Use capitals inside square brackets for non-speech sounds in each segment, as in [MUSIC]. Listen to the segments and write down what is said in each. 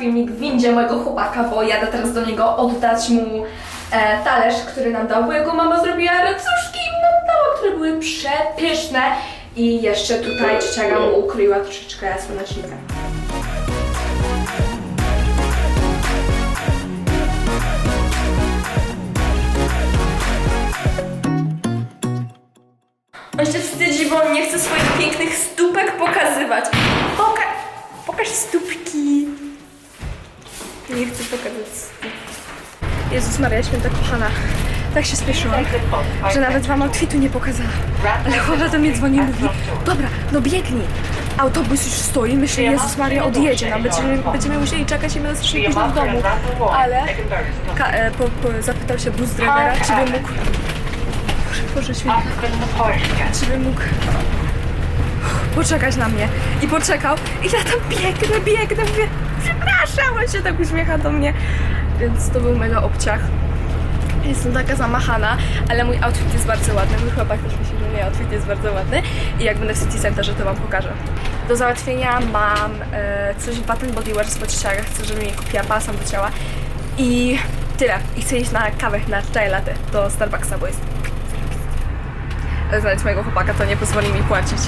Filmik w windzie mojego chłopaka, bo jadę teraz do niego oddać mu e, talerz, który nam dał, bo jego mama zrobiła racuszki i nam dała, które były przepyszne. I jeszcze tutaj ciociaga mu ukryła troszeczkę słonecznika. On się wstydzi, bo on nie chce swoich pięknych stópek pokazywać. Poka pokaż stópki. Nie chcę pokazać. Jezus Maria, święta kochana. Tak się spieszyłam, że nawet wam outfitu nie pokazała. Ale chłopak do mnie dzwoni i mówi, dobra, no biegnij. Autobus już stoi, myślę, Jezus Maria odjedzie nam, będziemy, będziemy musieli czekać i będę strasznie późno w domu. Ale ka- e, po, po, zapytał się bus drivera, czy by mógł... Boże, Boże święty. Czy mógł poczekać na mnie. I poczekał. I ja tam biegnę, biegnę, mówię, przepraszam, się tak uśmiecha do mnie. Więc to był mega obciach. Jestem taka zamachana, ale mój outfit jest bardzo ładny. Mój chłopak też myśli, że mój outfit jest bardzo ładny. I jak będę w City Centerze, to wam pokażę. Do załatwienia mam e, coś w Bath Body Works po ciociarach. Chcę, żeby mi kupiła balsam do ciała. I tyle. I chcę iść na kawę, na chai latte do Starbucksa, bo jest znaleźć mojego chłopaka, to nie pozwoli mi płacić.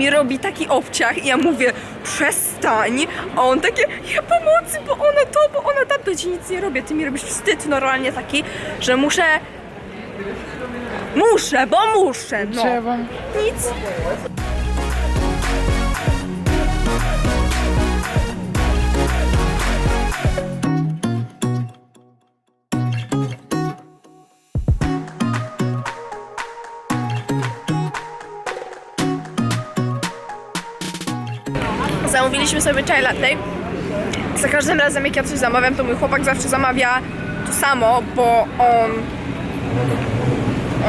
Mi robi taki obciach i ja mówię przestań, a on takie ja pomocy, bo ona to, bo ona tamto, ci nic nie robię, ty mi robisz wstyd normalnie taki, że muszę muszę, bo muszę, no. Trzeba. Nic. Zamówiliśmy sobie chai latte. Za każdym razem jak ja coś zamawiam, to mój chłopak zawsze zamawia to samo, bo on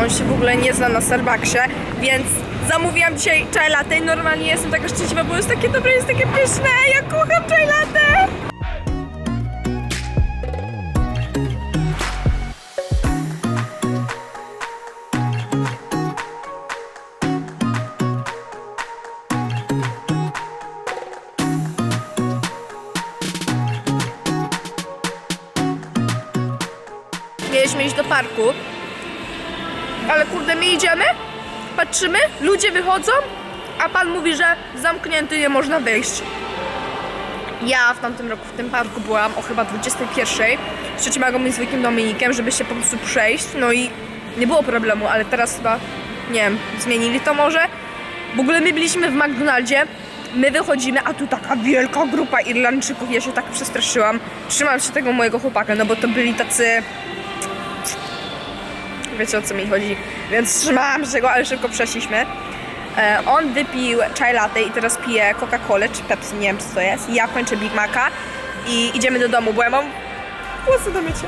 on się w ogóle nie zna na Starbucksie, więc zamówiłam dzisiaj chai latte normalnie jestem taka szczęśliwa, bo jest takie dobre, jest takie pyszne, ja kocham chai latte! Mieliśmy iść do parku, ale kurde, my idziemy, patrzymy, ludzie wychodzą, a pan mówi, że zamknięty nie można wyjść. Ja w tamtym roku w tym parku byłam o chyba 21 z ciocią Magą i zwykłym Dominikiem, żeby się po prostu przejść, no i nie było problemu, ale teraz chyba, nie wiem, zmienili to może. W ogóle my byliśmy w McDonaldzie, my wychodzimy, a tu taka wielka grupa Irlandczyków, ja się tak przestraszyłam. Trzymam się tego mojego chłopaka, no bo to byli tacy Wiecie o co mi chodzi. Więc trzymałam się go, ale szybko przeszliśmy. E, on wypił chai latte i teraz pije Coca-Colę czy Pepsi, nie wiem co to jest. Ja kończę Big Maca i idziemy do domu, bo ja mam włosy do mycia.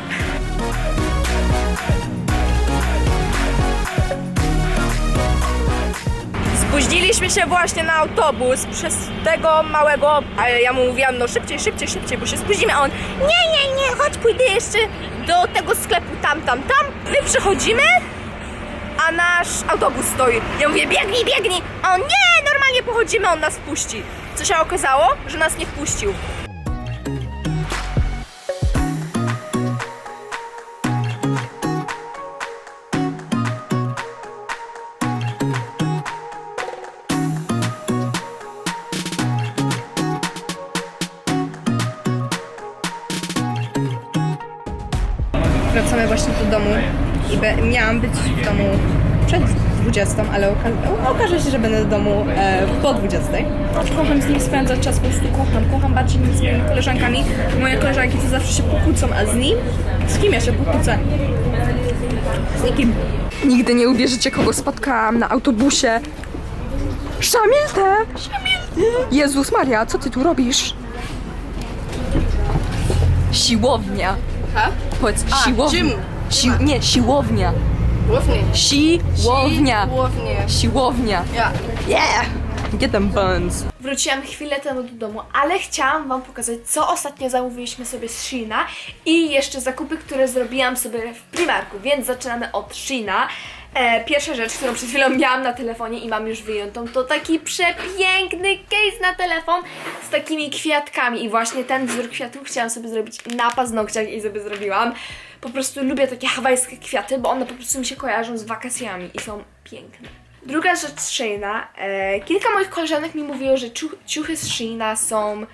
Spóźniliśmy się właśnie na autobus przez tego małego, a ja mu mówiłam, no szybciej, szybciej, szybciej, bo się spóźnimy, a on nie, nie, nie, chodź, pójdę jeszcze do tego sklepu tam, tam, tam. My przychodzimy, a nasz autobus stoi. Ja mówię, biegnij, biegnij, a on nie, normalnie pochodzimy, on nas puści. Co się okazało? Że nas nie wpuścił. Wracamy właśnie do domu i be, miałam być w domu przed 20, ale oka- okaże się, że będę do domu e, po 20. Kocham z nim spędzać czas, po prostu kocham. Kocham bardziej niż z moimi koleżankami. Moje koleżanki to zawsze się pokłócą, a z nim? Z kim ja się pokłócę? Z nikim. Nigdy nie uwierzycie, kogo spotkałam na autobusie. Szamiltę! Szamiltę! Jezus Maria, co ty tu robisz? Siłownia. Ha? Powiedz A, siłownia. gym. Si nie, siłownia. Głównie. Siłownia. Głównie. Siłownia. Ja. Yeah. Get them buns. Wróciłam chwilę temu do domu, ale chciałam Wam pokazać, co ostatnio zamówiliśmy sobie z Sheina i jeszcze zakupy, które zrobiłam sobie w Primarku, więc zaczynamy od Sheina. E, pierwsza rzecz, którą przed chwilą miałam na telefonie i mam już wyjętą, to taki przepiękny case na telefon z takimi kwiatkami i właśnie ten wzór kwiatów chciałam sobie zrobić na paznokciach i sobie zrobiłam. Po prostu lubię takie hawajskie kwiaty, bo one po prostu mi się kojarzą z wakacjami i są piękne. Druga rzecz z Sheina. E, kilka moich koleżanek mi mówiło, że ciuch, ciuchy z Sheina są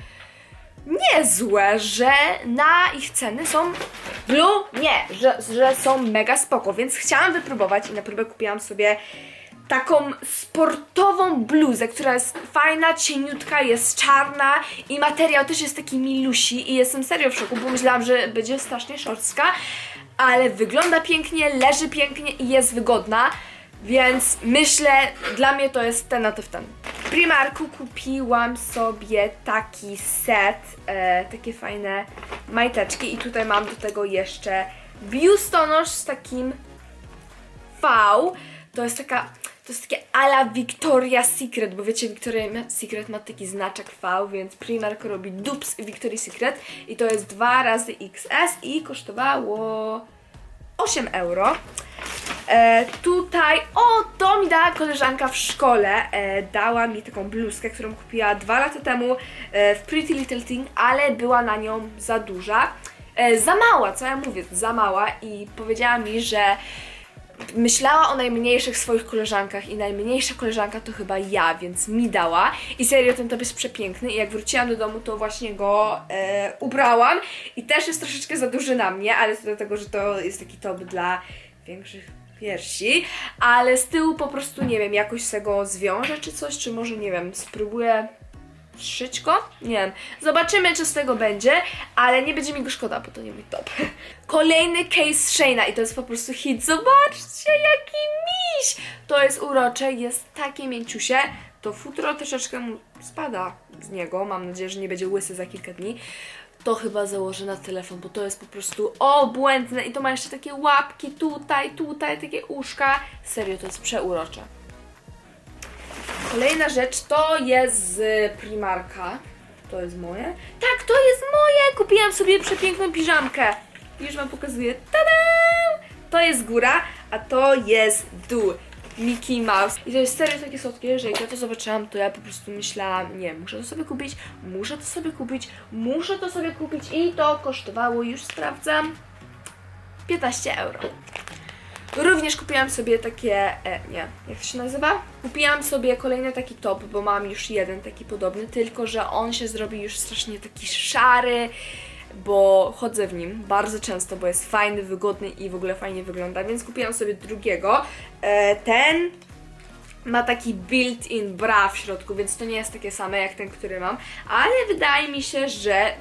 niezłe, że na ich ceny są blue, nie, że, że są mega spoko, więc chciałam wypróbować i na próbę kupiłam sobie taką sportową bluzę, która jest fajna, cieniutka, jest czarna i materiał też jest taki milusi i jestem serio w szoku, bo myślałam, że będzie strasznie szorstka, ale wygląda pięknie, leży pięknie i jest wygodna. Więc myślę, dla mnie to jest ten na ten. W Primarku kupiłam sobie taki set, e, takie fajne majteczki i tutaj mam do tego jeszcze biustonosz z takim V. To jest taka, to jest takie ala Victoria's Secret, bo wiecie, Victoria's Secret ma taki znaczek V, więc Primark robi dupes Victoria's Secret i to jest 2 razy XS i kosztowało 8 euro. E, tutaj, o, to mi dała koleżanka w szkole. E, dała mi taką bluzkę, którą kupiła dwa lata temu e, w Pretty Little Thing, ale była na nią za duża. E, za mała, co ja mówię, za mała i powiedziała mi, że myślała o najmniejszych swoich koleżankach i najmniejsza koleżanka to chyba ja, więc mi dała. I serio, ten top jest przepiękny i jak wróciłam do domu, to właśnie go e, ubrałam i też jest troszeczkę za duży na mnie, ale to dlatego, że to jest taki top dla większych piersi, ale z tyłu po prostu, nie wiem, jakoś se go zwiążę czy coś, czy może, nie wiem, spróbuję szyć go? Nie wiem. Zobaczymy, czy z tego będzie, ale nie będzie mi go szkoda, bo to nie mój top. [LAUGHS] Kolejny case Shayna i to jest po prostu hit. Zobaczcie, jaki miś! To jest urocze, jest takie mięciusie. To futro troszeczkę mu spada z niego. Mam nadzieję, że nie będzie łysy za kilka dni. To chyba założę na telefon, bo to jest po prostu obłędne i to ma jeszcze takie łapki tutaj, tutaj, takie uszka. Serio, to jest przeurocze. Kolejna rzecz to jest z Primarka. To jest moje? Tak, to jest moje! Kupiłam sobie przepiękną piżamkę. Już Wam pokazuję. Tada! To jest góra, a to jest dół. Mickey Mouse. I to jest serio takie słodkie, że jak ja to zobaczyłam, to ja po prostu myślałam, nie, muszę to sobie kupić, muszę to sobie kupić, muszę to sobie kupić i to kosztowało, już sprawdzam, 15 euro. Również kupiłam sobie takie, e, nie, jak to się nazywa? Kupiłam sobie kolejny taki top, bo mam już jeden taki podobny, tylko że on się zrobi już strasznie taki szary, bo chodzę w nim bardzo często, bo jest fajny, wygodny i w ogóle fajnie wygląda, więc kupiłam sobie drugiego. E, ten ma taki built-in bra w środku, więc to nie jest takie same jak ten, który mam, ale wydaje mi się, że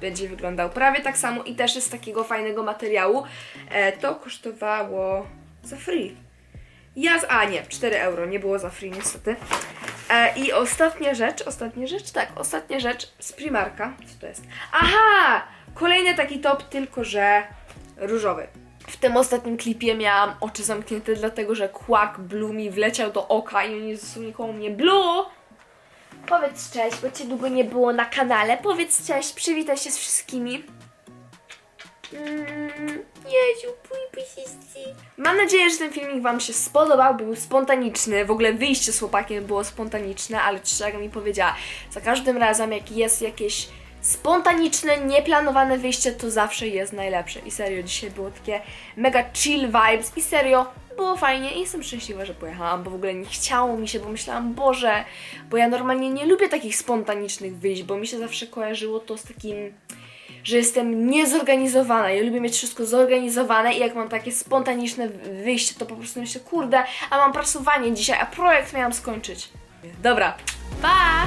będzie wyglądał prawie tak samo i też jest z takiego fajnego materiału. E, to kosztowało za free. Ja z... A nie, 4 euro, nie było za free niestety. E, I ostatnia rzecz, ostatnia rzecz, tak, ostatnia rzecz z Primarka. Co to jest? Aha! Kolejny taki top, tylko że różowy. W tym ostatnim klipie miałam oczy zamknięte, dlatego że kłak Blue mi wleciał do oka i oni zasłonili koło mnie. Blue! Powiedz cześć, bo cię długo nie było na kanale. Powiedz cześć, przywitaj się z wszystkimi. Mm, Mam nadzieję, że ten filmik Wam się spodobał, był spontaniczny. W ogóle wyjście z chłopakiem było spontaniczne, ale Czego mi powiedziała, za każdym razem jak jest jakieś spontaniczne, nieplanowane wyjście, to zawsze jest najlepsze. I serio, dzisiaj było takie mega chill vibes i serio, było fajnie i jestem szczęśliwa, że pojechałam, bo w ogóle nie chciało mi się, bo myślałam, Boże, bo ja normalnie nie lubię takich spontanicznych wyjść, bo mi się zawsze kojarzyło to z takim że jestem niezorganizowana. Ja lubię mieć wszystko zorganizowane i jak mam takie spontaniczne wyjście, to po prostu myślę, kurde, a mam prasowanie dzisiaj, a projekt miałam skończyć. Dobra, pa!